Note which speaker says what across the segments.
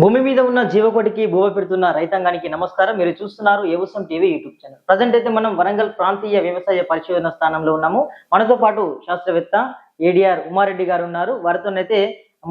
Speaker 1: భూమి మీద ఉన్న జీవకోటికి భూమ పెడుతున్న రైతాంగానికి నమస్కారం. మీరు చూస్తున్నారు ఏవసం టీవీ యూట్యూబ్ ఛానల్. ప్రజెంట్ అయితే మనం వరంగల్ ప్రాంతీయ వ్యవసాయ పరిశోధన స్థానంలో ఉన్నాము. మనతో పాటు శాస్త్రవేత్త ఏడిఆర్ ఉమారెడ్డి గారు ఉన్నారు. వారితోనైతే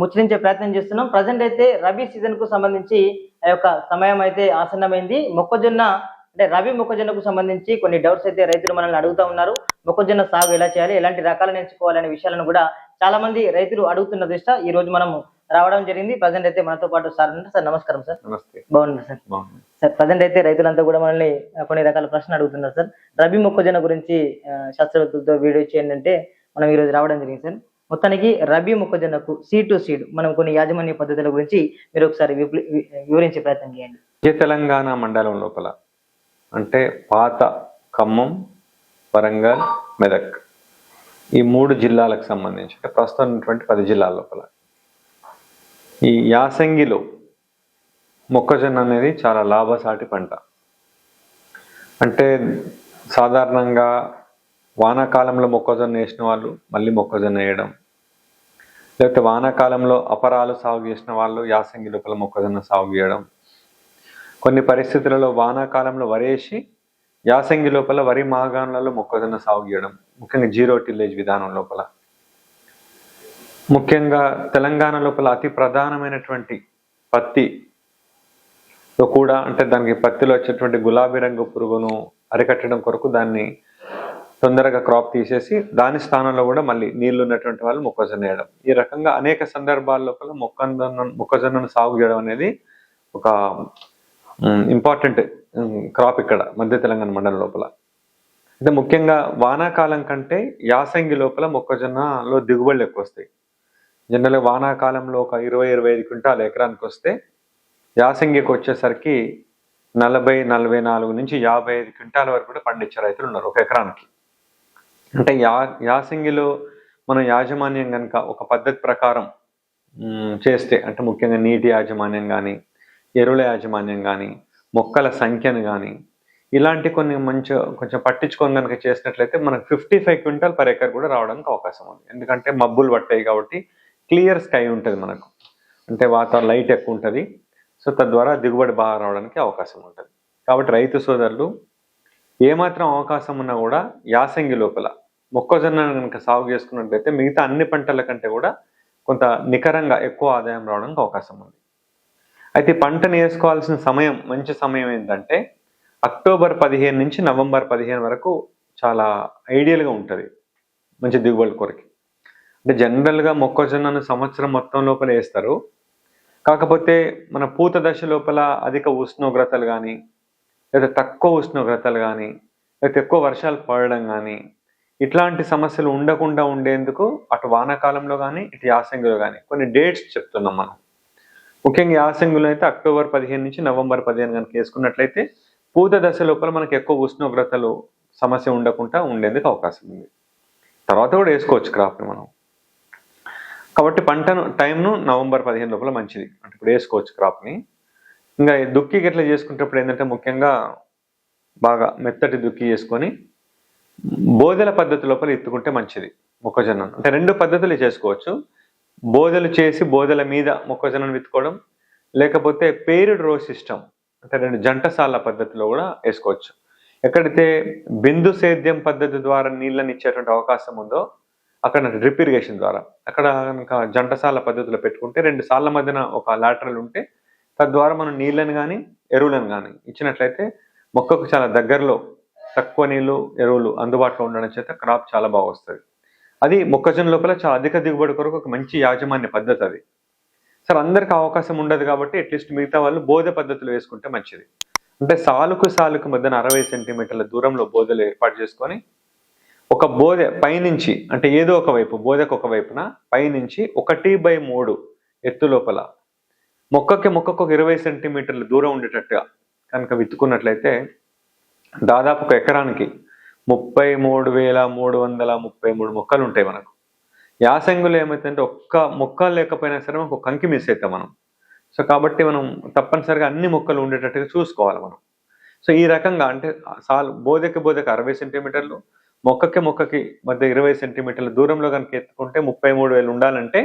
Speaker 1: ముచ్చరించే ప్రయత్నం చేస్తున్నాం. ప్రజెంట్ అయితే రబీ సీజన్కు సంబంధించి ఆ యొక్క సమయం అయితే ఆసన్నమైంది. మొక్కజొన్న అంటే రబీ మొక్కజొన్నకు సంబంధించి కొన్ని డౌట్స్ అయితే రైతులు మనల్ని అడుగుతా ఉన్నారు. మొక్కజొన్న సాగు ఎలా చేయాలి? ఎలాంటి రకాలను నేర్చుకోవాలనే విషయాలను కూడా చాలా మంది రైతులు అడుగుతున్న దృష్టి. ఈ రోజు మనము రావడం జరిగింది. ప్రజెంట్ అయితే మనతో పాటు సార్ సార్ నమస్కారం సార్.
Speaker 2: నమస్తే.
Speaker 1: బాగున్నారు సార్?
Speaker 2: బాగుంది
Speaker 1: సార్ ప్రజెంట్ అయితే రైతులంతా కూడా మనల్ని కొన్ని రకాల ప్రశ్నలు అడుగుతున్నారు సార్. రబీ మొక్కజొన్న గురించి శాస్త్రవేత్తలతో వీడియో చేయండి అంటే మనం ఈ రోజు రావడం జరిగింది సార్. మొత్తానికి రబీ మొక్కజొన్నకు సీడ్ టు సీడ్ మనం కొన్ని యాజమాన్య పద్ధతుల గురించి మీరు ఒకసారి వివరించే ప్రయత్నం చేయండి.
Speaker 2: మధ్య తెలంగాణ మండలం లోపల. అంటే పాత ఖమ్మం వరంగల్ మెదక్ ఈ మూడు జిల్లాలకు సంబంధించి అంటే ప్రస్తుతం ఉన్నటువంటి పది జిల్లాల లోపల. ఈ యాసంగిలో మొక్కజొన్న అనేది చాలా లాభసాటి పంట. అంటే సాధారణంగా వానాకాలంలో మొక్కజొన్న వేసిన వాళ్ళు మళ్ళీ మొక్కజొన్న వేయడం. లేకపోతే వానాకాలంలో అపరాలు సాగు చేసిన వాళ్ళు యాసంగి లోపల మొక్కజొన్న సాగు చేయడం. కొన్ని పరిస్థితులలో వానాకాలంలో వరేసి యాసంగి లోపల వరి మాగాణాలలో మొక్కజొన్న సాగు చేయడం. ముఖ్యంగా జీరో టిల్లేజ్ విధానం లోపల. ముఖ్యంగా తెలంగాణ లోపల అతి ప్రధానమైనటువంటి పత్తి లో కూడా అంటే దానికి పత్తిలో వచ్చేటువంటి గులాబీ రంగు పురుగును అరికట్టడం కొరకు దాన్ని తొందరగా క్రాప్ తీసేసి దాని స్థానంలో కూడా మళ్ళీ నీళ్ళు ఉన్నటువంటి వాళ్ళు మొక్కజొన్న వేయడం. ఈ రకంగా అనేక సందర్భాల లోపల మొక్కజొన్న మొక్కజొన్నను సాగు చేయడం అనేది ఒక ఇంపార్టెంట్ క్రాప్ ఇక్కడ మధ్య తెలంగాణ మండలం లోపల. అంటే ముఖ్యంగా వానాకాలం కంటే యాసంగి లోపల మొక్కజొన్నలో దిగుబడులు ఎక్కువ వస్తాయి. జనరల్గా వానాకాలంలో ఒక ఇరవై ఇరవై ఐదు క్వింటాలు ఎకరానికి వస్తే యాసంగికి వచ్చేసరికి నలభై నలభై నాలుగు నుంచి యాభై ఐదు క్వింటాల వరకు కూడా పండించే రైతులు ఉన్నారు ఒక ఎకరానికి. అంటే యా యాసంగిలో మనం యాజమాన్యం కనుక ఒక పద్ధతి ప్రకారం చేస్తే అంటే ముఖ్యంగా నీటి యాజమాన్యం కానీ ఎరువుల యాజమాన్యం కానీ మొక్కల సంఖ్యను కానీ ఇలాంటి కొన్ని మంచి కొంచెం పట్టించుకొని కనుక చేసినట్లయితే మనకు fifty five quintal per acre కూడా రావడానికి అవకాశం ఉంది. ఎందుకంటే మబ్బులు పట్టాయి కాబట్టి క్లియర్ స్కై ఉంటుంది మనకు. అంటే వాతావరణం లైట్ ఎక్కువ ఉంటుంది. సో తద్వారా దిగుబడి బాగా రావడానికి అవకాశం ఉంటుంది. కాబట్టి రైతు సోదరులు ఏమాత్రం అవకాశం ఉన్నా కూడా యాసంగి లోపల మొక్కజొన్న కనుక సాగు చేసుకున్నట్లయితే మిగతా అన్ని పంటల కంటే కూడా కొంత నికరంగా ఎక్కువ ఆదాయం రావడానికి అవకాశం ఉంది. అయితే పంటను వేసుకోవాల్సిన సమయం మంచి సమయం ఏంటంటే అక్టోబర్ పదిహేను నుంచి నవంబర్ పదిహేను వరకు చాలా ఐడియల్గా ఉంటుంది మంచి దిగుబడి కొరకి. అంటే జనరల్గా మొక్కజొన్నను సంవత్సరం మొత్తం లోపల వేస్తారు. కాకపోతే మన పూత దశ లోపల అధిక ఉష్ణోగ్రతలు కానీ లేదా తక్కువ ఉష్ణోగ్రతలు కానీ లేకపోతే ఎక్కువ వర్షాలు పడడం కానీ ఇట్లాంటి సమస్యలు ఉండకుండా ఉండేందుకు అటు వానాకాలంలో కానీ ఇటు యాసంగిలో కానీ కొన్ని డేట్స్ చెప్తున్నాం మనం. ముఖ్యంగా యాసంగిలో అయితే అక్టోబర్ పదిహేను నుంచి నవంబర్ పదిహేను కనుక వేసుకున్నట్లయితే పూత దశ లోపల మనకు ఎక్కువ ఉష్ణోగ్రతలు సమస్య ఉండకుండా ఉండేందుకు అవకాశం ఉంది. తర్వాత కూడా వేసుకోవచ్చు క్రాప్ని మనం. కాబట్టి పంటను టైంను నవంబర్ పదిహేను లోపల మంచిది. అంటే ఇప్పుడు వేసుకోవచ్చు క్రాప్ని ఇంకా దుక్కి దుక్కికి చేసుకునేటప్పుడు ఏంటంటే ముఖ్యంగా బాగా మెత్తటి దుక్కి చేసుకొని బోధల పద్ధతి లోపల ఎత్తుకుంటే మంచిది మొక్కజొన్న అంటే రెండు పద్ధతులు చేసుకోవచ్చు. బోదెలు చేసి బోదెల మీద మొక్కజొన్నను విత్తుకోవడం లేకపోతే పేరుడ్ రో సిస్టమ్ అంటే రెండు జంటసాల పద్ధతిలో కూడా వేసుకోవచ్చు. ఎక్కడైతే బిందు సేద్యం పద్ధతి ద్వారా నీళ్ళని ఇచ్చేటువంటి అవకాశం ఉందో అక్కడ డ్రిప్ ఇరిగేషన్ ద్వారా. అక్కడ కనుక జంటసాల పద్ధతిలో పెట్టుకుంటే రెండు సార్ల మధ్యన ఒక లాటరల్ ఉంటే తద్వారా మనం నీళ్ళని కానీ ఎరువులను కానీ ఇచ్చినట్లయితే మొక్కకు చాలా దగ్గరలో తక్కువ నీళ్ళు ఎరువులు అందుబాటులో ఉండడం చేత క్రాప్ చాలా బాగా వస్తుంది. అది మొక్కజొన్న లోపల చాలా అధిక దిగుబడి కొరకు ఒక మంచి యాజమాన్య పద్ధతి అది. సరే అందరికి అవకాశం ఉండదు కాబట్టి అట్లీస్ట్ మిగతా వాళ్ళు బోధ పద్ధతులు వేసుకుంటే మంచిది. అంటే సాలుకు సాలుకు మధ్యన అరవై సెంటీమీటర్ల దూరంలో బోధలు ఏర్పాటు చేసుకొని ఒక బోధె పైనుంచి అంటే ఏదో ఒక వైపు బోధకు ఒక వైపున పైనుంచి ఒకటి బై మూడు ఎత్తు లోపల. మొక్కకి మొక్కకు ఒక ఇరవై సెంటీమీటర్ల దూరం ఉండేటట్టుగా కనుక విత్తుకున్నట్లయితే దాదాపు ఒక ఎకరానికి ముప్పై మూడు వేల మూడు వందల ముప్పై మూడు మొక్కలు ఉంటాయి మనకు. యాసంగులో ఏమైతుందంటే ఒక్క మొక్క లేకపోయినా సరే మనకు ఒక కంకి మిస్ అవుతాం మనం. సో కాబట్టి మనం తప్పనిసరిగా అన్ని మొక్కలు ఉండేటట్టుగా చూసుకోవాలి మనం. సో ఈ రకంగా అంటే సాల్ బోధకి బోధకి అరవై సెంటీమీటర్లు మొక్కకి మొక్కకి మధ్య ఇరవై సెంటీమీటర్ల దూరంలో కనుక ఎత్తుకుంటే ముప్పై మూడు వేలు ఉండాలంటే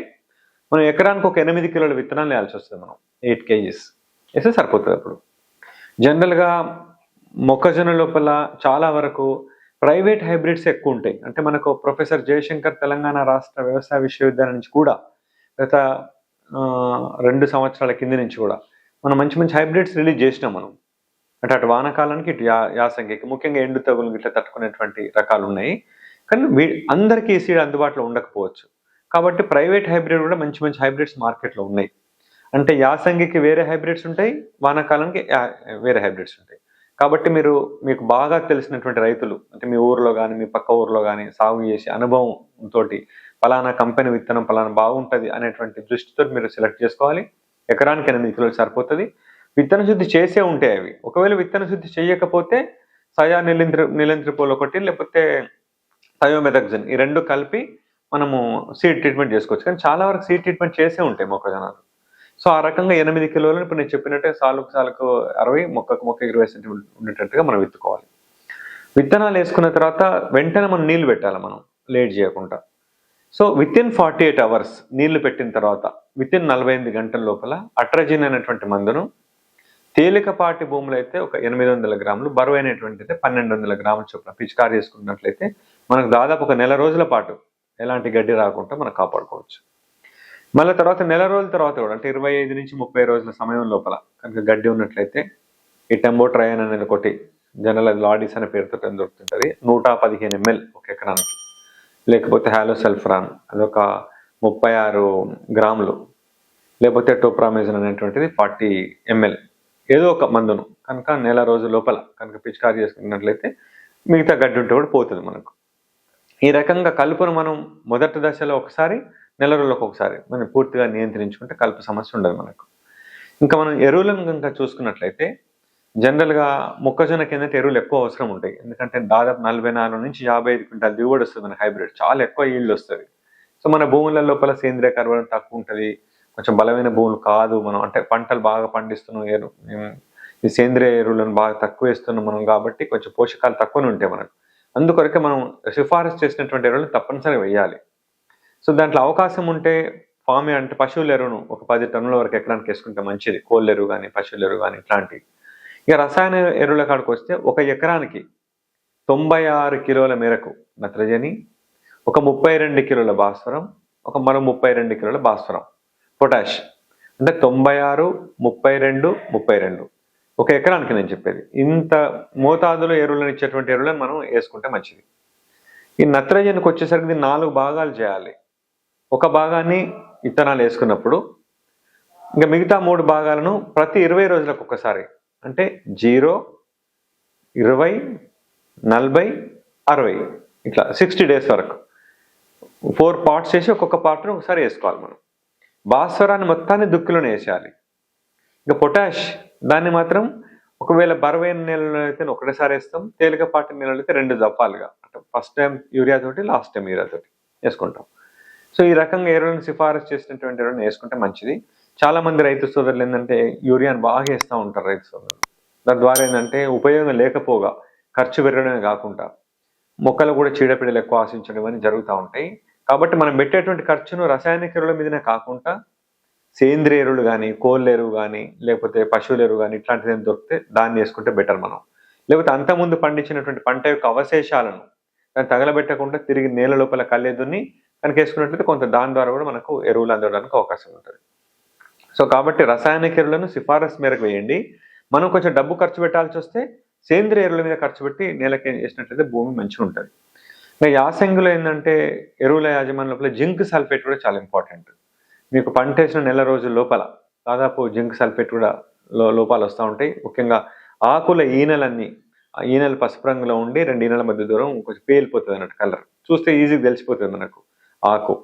Speaker 2: మనం ఎకరానికి ఒక ఎనిమిది కిలోల విత్తనాలు వేయాల్సి వస్తుంది మనం. Eight kgs. వేస్తే సరిపోతుంది అప్పుడు. జనరల్గా మొక్కజొన్న లోపల చాలా వరకు ప్రైవేట్ హైబ్రిడ్స్ ఎక్కువ ఉంటాయి. అంటే మనకు ప్రొఫెసర్ జయశంకర్ తెలంగాణ రాష్ట్ర వ్యవసాయ విశ్వవిద్యాలయం నుంచి కూడా గత రెండు సంవత్సరాల కింద నుంచి కూడా మనం మంచి మంచి హైబ్రిడ్స్ రిలీజ్ చేసినాం మనం. అంటే అటు వానకాలానికి ఇటు యా యాసంగికి ముఖ్యంగా ఎండు తగులు గిట్ల తట్టుకునేటువంటి రకాలు ఉన్నాయి కానీ వీ అందరికీ ఈ సీడ్ అందుబాటులో ఉండకపోవచ్చు. కాబట్టి ప్రైవేట్ హైబ్రిడ్ కూడా మంచి మంచి హైబ్రిడ్స్ మార్కెట్లో ఉన్నాయి. అంటే యాసంగికి వేరే హైబ్రిడ్స్ ఉంటాయి వానాకాలానికి వేరే హైబ్రిడ్స్ ఉంటాయి. కాబట్టి మీరు మీకు బాగా తెలిసినటువంటి రైతులు అంటే మీ ఊర్లో కానీ మీ పక్క ఊర్లో కానీ సాగు చేసి తోటి పలానా కంపెనీ విత్తనం పలానా బాగుంటుంది అనేటువంటి దృష్టితో మీరు సెలెక్ట్ చేసుకోవాలి. ఎకరానికి ఎనిమిది కిలోలు సరిపోతుంది. విత్తన శుద్ధి చేసే ఉంటాయి అవి. ఒకవేళ విత్తన శుద్ధి చేయకపోతే సయా నిలింద్రి నిలింద్రపోల్ ఒకటి లేకపోతే థయోమెథక్సిన్ ఈ రెండు కలిపి మనము సీడ్ ట్రీట్మెంట్ చేసుకోవచ్చు. కానీ చాలా వరకు సీడ్ ట్రీట్మెంట్ చేసే ఉంటాయి మొక్కజొన్నలు. సో ఆ రకంగా ఎనిమిది కిలోలు ఇప్పుడు నేను చెప్పినట్టే సాలుకు సాలుకు అరవై మొక్కకు మొక్క ఇరవై సెంటీమీటర్ ఉండేటట్టుగా మనం విత్తుకోవాలి. విత్తనాలు వేసుకున్న తర్వాత వెంటనే మనం నీళ్ళు పెట్టాలి మనం లేట్ చేయకుండా. So within forty eight hours నీళ్ళు పెట్టిన తర్వాత విత్ ఇన్ నలభై ఎనిమిది గంటల లోపల అట్రజిన్ అనేటువంటి మందును తేలికపాటి భూములు అయితే ఒక ఎనిమిది వందల గ్రాములు బరువు అయినటువంటి అయితే పన్నెండు వందల గ్రాములు చొప్పున పిచికారి చేసుకున్నట్లయితే మనకు దాదాపు ఒక నెల రోజుల పాటు ఎలాంటి గడ్డి రాకుండా మనం కాపాడుకోవచ్చు. మళ్ళీ తర్వాత నెల రోజుల తర్వాత కూడా అంటే ఇరవై ఐదు నుంచి ముప్పై రోజుల సమయం లోపల కనుక గడ్డి ఉన్నట్లయితే ఈ టెంబోట్రయన్ అనేది ఒకటి జనరల్ లాడీస్ అనే పేరుతో దొరుకుతుంటుంది. నూట పదిహేను ఎంఎల్ ఒక ఎకరానికి. లేకపోతే హాలోసల్ఫ్రాన్ అదొక ముప్పై ఆరు గ్రాములు. లేకపోతే టోప్రామేజన్ అనేటువంటిది ఫార్టీ ఎంఎల్. ఏదో ఒక మందును కనుక నెల రోజుల లోపల కనుక పిచికారి చేసుకున్నట్లయితే మిగతా గడ్డి ఉంటే కూడా పోతుంది మనకు. ఈ రకంగా కలుపును మనం మొదటి దశలో ఒకసారి నెల రోజులకు ఒకసారి మనం పూర్తిగా నియంత్రించుకుంటే కలుపు సమస్య ఉండదు మనకు. ఇంకా మనం ఎరువులను కనుక చూసుకున్నట్లయితే జనరల్గా మొక్కజొన్న కింద ఎరువులు ఎక్కువ అవసరం ఉంటాయి. ఎందుకంటే దాదాపు నలభై నాలుగు నుంచి యాభై ఐదు క్వింటాల దిగుబడి వస్తుంది మన హైబ్రిడ్. చాలా ఎక్కువ ఈల్డ్ వస్తుంది. సో మన భూముల లోపల సేంద్రియ కర్బనం తక్కువ ఉంటుంది. కొంచెం బలమైన భూములు కాదు మనం. అంటే పంటలు బాగా పండిస్తున్నాం ఎరు ఈ సేంద్రియ ఎరువులను బాగా తక్కువ వేస్తున్నాం మనం కాబట్టి కొంచెం పోషకాలు తక్కువనే ఉంటాయి మనకు. అందుకొరకే మనం సిఫారసు చేసినటువంటి ఎరువులను తప్పనిసరిగా వేయాలి. సో దాంట్లో అవకాశం ఉంటే ఫామ్ అంటే పశువుల ఎరువును ఒక పది టన్నుల వరకు ఎకరానికి వేసుకుంటే మంచిది. కోళ్ళ ఎరువు కానీ పశువుల ఎరువు కానీ ఇట్లాంటివి ఇక రసాయన ఎరువుల కాడికి వస్తే ఒక ఎకరానికి తొంభై ఆరు కిలోల మేరకు నత్రజని ఒక ముప్పై రెండు కిలోల భాస్వరం ఒక మరో ముప్పై రెండు కిలోల భాస్వరం. పొటాష్ అంటే తొంభై ఆరు ముప్పై రెండు ముప్పై రెండు. ఒక ఎకరానికి నేను చెప్పేది. ఇంత మోతాదులో ఎరువులను ఇచ్చేటువంటి ఎరువులను మనం వేసుకుంటే మంచిది. ఈ నత్రజనికి వచ్చేసరికి దీన్ని నాలుగు భాగాలు చేయాలి. ఒక భాగాన్ని విత్తనాలు వేసుకున్నప్పుడు ఇంకా మిగతా మూడు భాగాలను ప్రతి ఇరవై రోజులకు ఒక్కసారి. అంటే జీరో ఇరవై నలభై అరవై. ఇట్లా సిక్స్టీ డేస్ వరకు. ఫోర్ పార్ట్స్ చేసి ఒక్కొక్క పార్ట్ను ఒకసారి వేసుకోవాలి మనం. భాస్వరాన్ని మొత్తాన్ని దుక్కిలోనే వేసేయాలి. ఇంకా పొటాష్ దాన్ని మాత్రం ఒకవేళ బరువైన నెలలో అయితే ఒకటేసారి వేస్తాం తేలికపాటి నెలలో అయితే రెండు దఫాలుగా అంటే ఫస్ట్ టైం యూరియా తోటి లాస్ట్ టైం యూరియా తోటి వేసుకుంటాం. సో ఈ రకంగా ఎరువులను సిఫారసు చేసినటువంటి ఎరువులను వేసుకుంటే మంచిది. చాలా మంది రైతు సోదరులు ఏంటంటే యూరియాను బాగా వేస్తూ ఉంటారు రైతు సోదరులు. దాని ద్వారా ఏంటంటే ఉపయోగం లేకపోగా ఖర్చు పెరగడమే కాకుండా మొక్కలు కూడా చీడపీడలు ఎక్కువ ఆశించడం అని జరుగుతూ ఉంటాయి. కాబట్టి మనం పెట్టేటువంటి ఖర్చును రసాయనిక ఎరువుల మీదనే కాకుండా సేంద్రియ ఎరువులు కానీ కోళ్ళ ఎరువు కానీ లేకపోతే పశువుల ఎరువు కానీ ఇట్లాంటిది ఏం దొరికితే దాన్ని వేసుకుంటే బెటర్ మనం. లేకపోతే అంతకుముందు పండించినటువంటి పంట యొక్క అవశేషాలను దాన్ని తగలబెట్టకుండా తిరిగి నేల లోపల కల్లేదుని కనుక వేసుకున్నట్లయితే కొంత దాని ద్వారా కూడా మనకు ఎరువులు అందడానికి అవకాశం ఉంటుంది. సో కాబట్టి రసాయనిక ఎరువులను సిఫారసు మేరకు వేయండి. మనం కొంచెం డబ్బు ఖర్చు పెట్టాల్సి వస్తే సేంద్రియ ఎరువుల మీద ఖర్చు పెట్టి నేలకి వేసినట్లయితే భూమి మంచిగా ఉంటుంది. ఇంకా యాసంగిలో ఏంటంటే ఎరువుల యాజమాన్య లోపల జింక్ సల్ఫేట్ కూడా చాలా ఇంపార్టెంట్. మీకు పంట వేసిన నెల రోజుల లోపల దాదాపు జింక్ సల్ఫేట్ కూడా లోపాలు వస్తూ ఉంటాయి. ముఖ్యంగా ఆకుల ఈనెలన్నీ ఆ ఈనెలు పసుపు రంగులో ఉండి రెండు ఈనెల మధ్య దూరం కొంచెం పేలిపోతుంది అన్నట్టు కలర్. చూస్తే ఈజీగా తెలిసిపోతుంది మనకు ఆకు.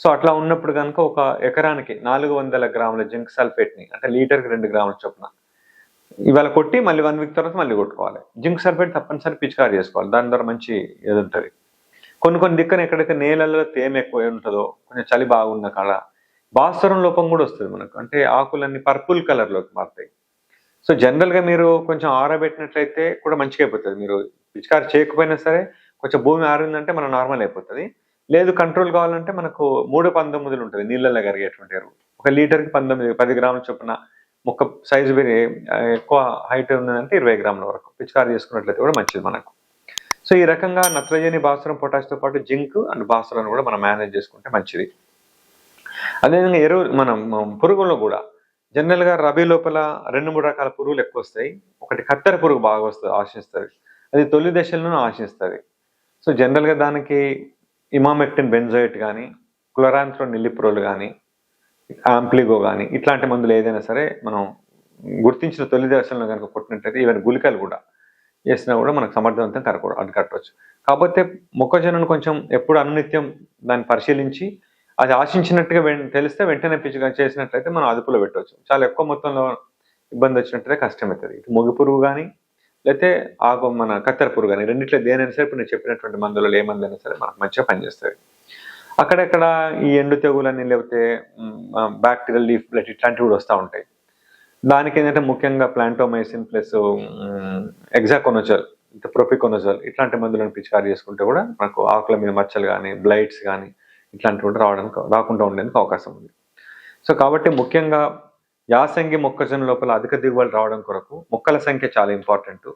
Speaker 2: సో అట్లా ఉన్నప్పుడు కనుక ఒక ఎకరానికి నాలుగు వందల గ్రాముల జింక్ సల్ఫేట్ని అంటే లీటర్కి రెండు గ్రాముల చొప్పున ఇవాళ కొట్టి మళ్ళీ వన్ వీక్ తర్వాత మళ్ళీ కొట్టుకోవాలి. జింక్ సల్ఫేట్ తప్పనిసరి పిచికారి చేసుకోవాలి. దాని ద్వారా మంచి ఇది ఉంటుంది? కొన్ని కొన్ని దిక్కన ఎక్కడైతే నేలల్లో తేమ ఎక్కువ ఉంటుందో కొంచెం చలి బాగున్న కాడ భాస్వరం లోపం కూడా వస్తుంది మనకు. అంటే ఆకులన్నీ పర్పుల్ కలర్లోకి మారుతాయి. సో జనరల్గా మీరు కొంచెం ఆరబెట్టినట్లయితే కూడా మంచిగా అయిపోతుంది. మీరు పిచికారి చేయకపోయినా సరే కొంచెం భూమి ఆరిందంటే మనం నార్మల్ అయిపోతుంది. లేదు కంట్రోల్ కావాలంటే మనకు మూడు పంతొమ్మిదిలు ఉంటుంది నీళ్ళల్లో కరిగేటువంటి ఎరువు. ఒక లీటర్కి పంతొమ్మిది పది గ్రాముల చొప్పున మొక్క సైజు పెరిగి ఎక్కువ హైట్ ఉందంటే ఇరవై గ్రాముల వరకు. పిచికారి చేసుకున్నట్లయితే కూడా మంచిది మనకు. సో ఈ రకంగా నత్రజని భాస్వరం పొటాష్తో పాటు జింక్ అండ్ భాస్వరం కూడా మనం మేనేజ్ చేసుకుంటే మంచిది. అదేవిధంగా ఎరువు మనం పురుగుల్లో కూడా జనరల్గా రబీ లోపల రెండు మూడు రకాల పురుగులు ఎక్కువ వస్తాయి. ఒకటి కత్తెర పురుగు బాగా వస్తుంది ఆశిస్తుంది అది తొలి దశలను ఆశిస్తుంది సో జనరల్గా దానికి ఇమామెక్టిన్ బెంజోయిట్ కానీ క్లోరాంత్రో నిల్లిప్రోల్ కానీ ఆంప్లిగో కానీ ఇట్లాంటి మందులు ఏదైనా సరే మనం గుర్తించిన తొలి దశలను కనుక కొట్టినట్టయితే ఈవెన్ గుళికలు కూడా వేసినా కూడా మనకు సమర్థవంతం కరకూడ అడ్డుకట్టవచ్చు కాకపోతే మొక్కజొన్నను కొంచెం ఎప్పుడు అనునిత్యం దాన్ని పరిశీలించి అది ఆశించినట్టుగా వెం- తెలిస్తే వెంటనే పిచ్చుగా చేసినట్లయితే మనం అదుపులో పెట్టవచ్చు చాలా ఎక్కువ మొత్తంలో ఇబ్బంది వచ్చినట్టుగా కష్టమవుతుంది ఇటు మొగి పురుగు కానీ లేకపోతే ఆకు మన కత్తెర పురుగు కానీ రెండిట్లో దేనైనా సరే ఇప్పుడు నేను చెప్పినటువంటి మందులలో ఏ మందైనా సరే మనకు మంచిగా పనిచేస్తుంది అక్కడక్కడ ఈ ఎండు తెగులని లేకపోతే బ్యాక్టీరియల్ లీఫ్ బ్లడ్ ఇట్లాంటివి కూడా వస్తూ ఉంటాయి. దానికి ఏంటంటే ముఖ్యంగా ప్లాంటోమైసిన్ ప్లస్ ఎగ్జాకొనోజల్ ప్రొపికోనోజల్ ఇట్లాంటి మందులను పిచికారి చేసుకుంటే కూడా మనకు ఆకుల మీద మచ్చలు కానీ బ్లైట్స్ కానీ ఇట్లాంటివి కూడా రావడానికి రాకుండా ఉండేందుకు అవకాశం ఉంది. సో కాబట్టి ముఖ్యంగా యాసంగి మొక్కజొన్న లోపల అధిక దిగుబడి రావడం కొరకు మొక్కల సంఖ్య చాలా ఇంపార్టెంట్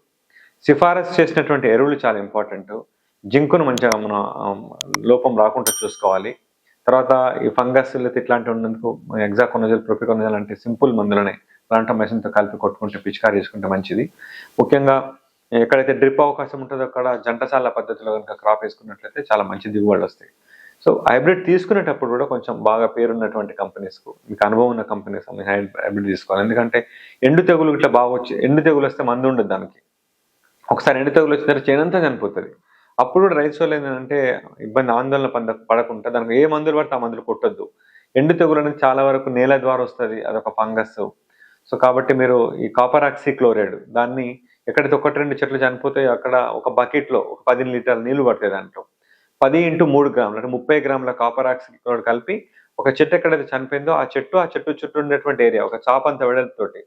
Speaker 2: సిఫారసు చేసినటువంటి ఎరువులు చాలా ఇంపార్టెంట్ జింకును మంచిగా మన లోపం రాకుండా చూసుకోవాలి. తర్వాత ఈ ఫంగస్ ఇట్లాంటివి ఉన్నందుకు ఎగ్జాకోనజల్ ప్రొపికోనజల్ అంటే సింపుల్ మందులనే ప్లాంటోమైసిన్తో కలిపి కొట్టుకుంటే పిచికారి చేసుకుంటే మంచిది. ముఖ్యంగా ఎక్కడైతే డ్రిప్ అవకాశం ఉంటుందో అక్కడ జంటసాల పద్ధతిలో కనుక క్రాప్ వేసుకున్నట్లయితే చాలా మంచి దిగుబడులు వస్తాయి. సో హైబ్రిడ్ తీసుకునేటప్పుడు కూడా కొంచెం బాగా పేరున్నటువంటి కంపెనీస్కు మీకు అనుభవం ఉన్న కంపెనీస్ హైబ్రిడ్ తీసుకోవాలి. ఎందుకంటే ఎండు తెగులు ఇట్లా బాగా వచ్చి ఎండు తెగులు వస్తే మందు ఉండదు దానికి. ఒకసారి ఎండు తెగులు వచ్చిన తర్వాత చేనంతా చనిపోతుంది. అప్పుడు కూడా రైతు వాళ్ళు ఏంటంటే ఇబ్బంది ఆందోళన పంద పడకుండా దానికి ఏ మందులు పడితే ఆ మందులు కొట్టొద్దు. ఎండు తెగులు అనేది చాలా వరకు నేల ద్వారా వస్తుంది అదొక ఫంగస్ సో కాబట్టి మీరు ఈ కాపర్ ఆక్సీ క్లోరైడ్ దాన్ని ఎక్కడైతే ఒకటి రెండు చెట్లు చనిపోతాయో అక్కడ ఒక బకెట్లో ఒక పది లీటర్ల నీళ్ళు పడతాయి దాంట్లో. పది ఇంటూ మూడు గ్రాములు అంటే ముప్పై గ్రాముల కాపర్ ఆక్సీ క్లోరైడ్ కలిపి ఒక చెట్టు ఎక్కడైతే చనిపోయిందో ఆ చెట్టు ఆ చెట్టు చుట్టూ ఉండేటువంటి ఏరియా ఒక చాపంత వెడల్పుతోటి.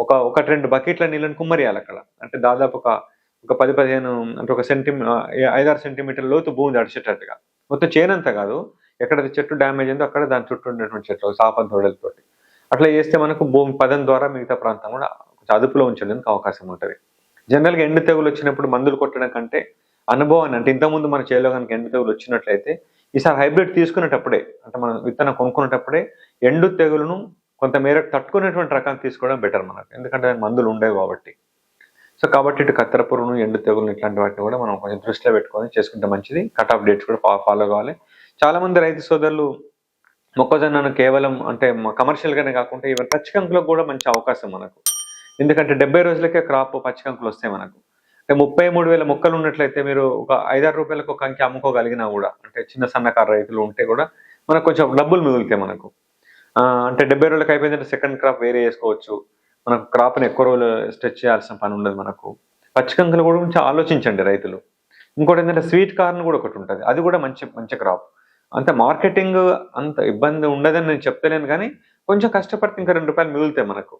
Speaker 2: ఒక ఒకటి రెండు బకెట్ల నీళ్ళని కుమ్మరియాలి అక్కడ. అంటే దాదాపు ఒక ఒక పది పదిహేను అంటే ఒక సెంటీ ఐదారు సెంటీమీటర్ లోతు భూమి తడిచేటట్టుగా. మొత్తం చేనంత కాదు. ఎక్కడైతే చెట్టు డ్యామేజ్ అయిందో అక్కడ దాని చుట్టూ ఉండేటువంటి చెట్లు ఒక చాపంత వెడల్పుతోటి. అట్లా చేస్తే మనకు భూమి పదం ద్వారా మిగతా ప్రాంతం కూడా కొంచెం అదుపులో ఉంచడానికి అవకాశం ఉంటుంది. జనరల్గా ఎండు తెగులు వచ్చినప్పుడు మందులు కొట్టడం కంటే అనుభవాన్ని అంటే ఇంతకుముందు మన చేలో కనుక ఎండు తెగులు వచ్చినట్లయితే ఈసారి హైబ్రిడ్ తీసుకునేటప్పుడే అంటే మనం విత్తనం కొనుక్కునేటప్పుడే ఎండు తెగులును కొంత మేరకు తట్టుకునేటువంటి రకం తీసుకోవడం బెటర్ మనకు. ఎందుకంటే మందులు ఉండేవి కాబట్టి. సో కాబట్టి ఇటు కత్తెర పురుగును ఎండు తెగులు ఇట్లాంటి వాటిని కూడా మనం కొంచెం దృష్టిలో పెట్టుకొని చేసుకుంటే మంచిది. కట్ ఆఫ్ డేట్స్ కూడా ఫాలో కావాలి. చాలా మంది రైతు సోదరులు మొక్కజొన్నను కేవలం అంటే కమర్షియల్గానే కాకుండా ఈవెన్ పచ్చికంకులకు కూడా మంచి అవకాశం మనకు. ఎందుకంటే డెబ్బై రోజులకే క్రాప్ పచ్చికంకులు వస్తాయి మనకు. అంటే ముప్పై మూడు వేల మొక్కలు ఉన్నట్లయితే మీరు ఒక ఐదారు రూపాయలకు ఒక కంకి అమ్ముకోగలిగినా కూడా అంటే చిన్న సన్నకారు రైతులు ఉంటే కూడా మనకు కొంచెం డబ్బులు మిగులుతాయి మనకు. అంటే డెబ్బై రోజులకు అయిపోయిందంటే సెకండ్ క్రాప్ వేరే వేసుకోవచ్చు. మనకు క్రాప్ని ఎక్కువ రోజులు స్ట్రెచ్ చేయాల్సిన పని ఉండదు మనకు. పచ్చికంకుల కూడా కొంచెం ఆలోచించండి రైతులు. ఇంకోటి ఏంటంటే స్వీట్ కార్న్ కూడా ఒకటి ఉంటుంది. అది కూడా మంచి మంచి క్రాప్ అంత మార్కెటింగ్ అంత ఇబ్బంది ఉండదని నేను చెప్తలేను కానీ కొంచెం కష్టపడితే ఇంకా రెండు రూపాయలు మిగులుతాయి మనకు.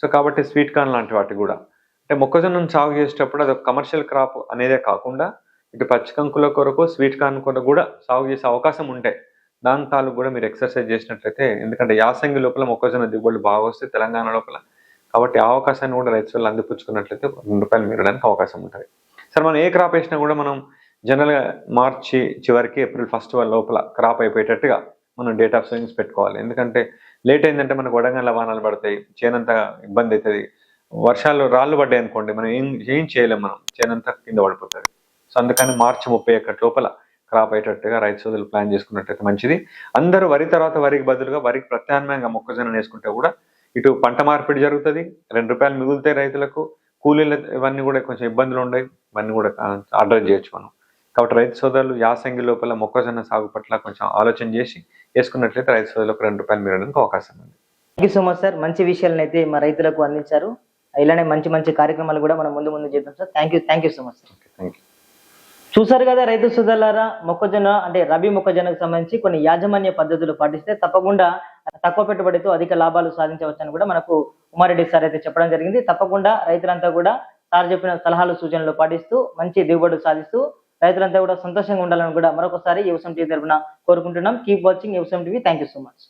Speaker 2: సో కాబట్టి స్వీట్ కార్న్ లాంటి వాటి కూడా. అంటే మొక్కజొన్నను సాగు చేసేటప్పుడు అది ఒక కమర్షియల్ క్రాప్ అనేదే కాకుండా ఇటు పచ్చికంకుల కొరకు స్వీట్ కార్న్ కొరకు కూడా సాగు చేసే అవకాశం ఉంటాయి. దాని తాలూకు కూడా మీరు ఎక్సర్సైజ్ చేసినట్లయితే ఎందుకంటే యాసంగి లోపల మొక్కజొన్న దిగుబడులు బాగా వస్తాయి తెలంగాణ లోపల. కాబట్టి ఆ అవకాశాన్ని కూడా రైతులు అందిపుచ్చుకున్నట్లయితే రెండు రూపాయలు మిగలడానికి అవకాశం ఉంటుంది. సరే మనం ఏ క్రాప్ వేసినా కూడా మనం జనరల్గా మార్చి చివరికి ఏప్రిల్ ఫస్ట్ లోపల క్రాప్ అయిపోయేటట్టుగా మనం డేట్ ఆఫ్ సేవింగ్స్ పెట్టుకోవాలి. ఎందుకంటే లేట్ అయిందంటే మనకు వడగండ్ల వాహనాలు పడతాయి చేనంత ఇబ్బంది అవుతుంది. వర్షాలు రాళ్ళు పడ్డాయి అనుకోండి మనం ఏం ఏం చేయలేము మనం. చేనంత కింద పడిపోతుంది. సో అందుకని మార్చి ముప్పై ఒకటి లోపల క్రాప్ అయ్యేటట్టుగా రైతు సోదరులు ప్లాన్ చేసుకున్నట్టయితే మంచిది. అందరూ వరి తర్వాత వరికి బదులుగా వరికి ప్రత్యామ్నాయంగా మొక్కజొన్న వేసుకుంటే కూడా ఇటు పంట మార్పిడి జరుగుతుంది. రెండు రూపాయలు మిగులుతాయి రైతులకు. కూలీలు ఇవన్నీ కూడా కొంచెం ఇబ్బందులు ఉన్నాయి ఇవన్నీ కూడా ఆర్డర్ చేయొచ్చు మనం. కాబట్టి రైతు సోదరులు యాసంగి లోపల మొక్కజొన్న సాగు పట్ల కొంచెం ఆలోచన చేసి వేసుకున్నట్లయితే రైతు సోదరులకు రెండు రూపాయలు మిగలడానికి అవకాశం ఉంది.
Speaker 1: Thank you so much sir మంచి విషయాలను అయితే మా రైతులకు అందించారు. ఇలానే మంచి మంచి కార్యక్రమాలు కూడా మనం ముందు ముందు చేద్దాం sir thank you thank you so much sir
Speaker 2: thank you
Speaker 1: చూసారు కదా రైతు సోదరులారా మొక్కజొన్న అంటే రబీ మొక్కజొన్నకు సంబంధించి కొన్ని యాజమాన్య పద్ధతులు పాటిస్తే తప్పకుండా తక్కువ పెట్టుబడితో అధిక లాభాలు సాధించవచ్చని కూడా మనకు ఉమారెడ్డి సార్ అయితే చెప్పడం జరిగింది. తప్పకుండా రైతులంతా కూడా సార్ చెప్పిన సలహాలు సూచనలు పాటిస్తూ మంచి దిగుబడులు సాధిస్తూ రైతులంతా కూడా సంతోషంగా ఉండాలని కూడా మరొకసారి యువసం టీవీ తరపున కోరుకుంటున్నాం. Keep watching యువసం TV. Thank you so much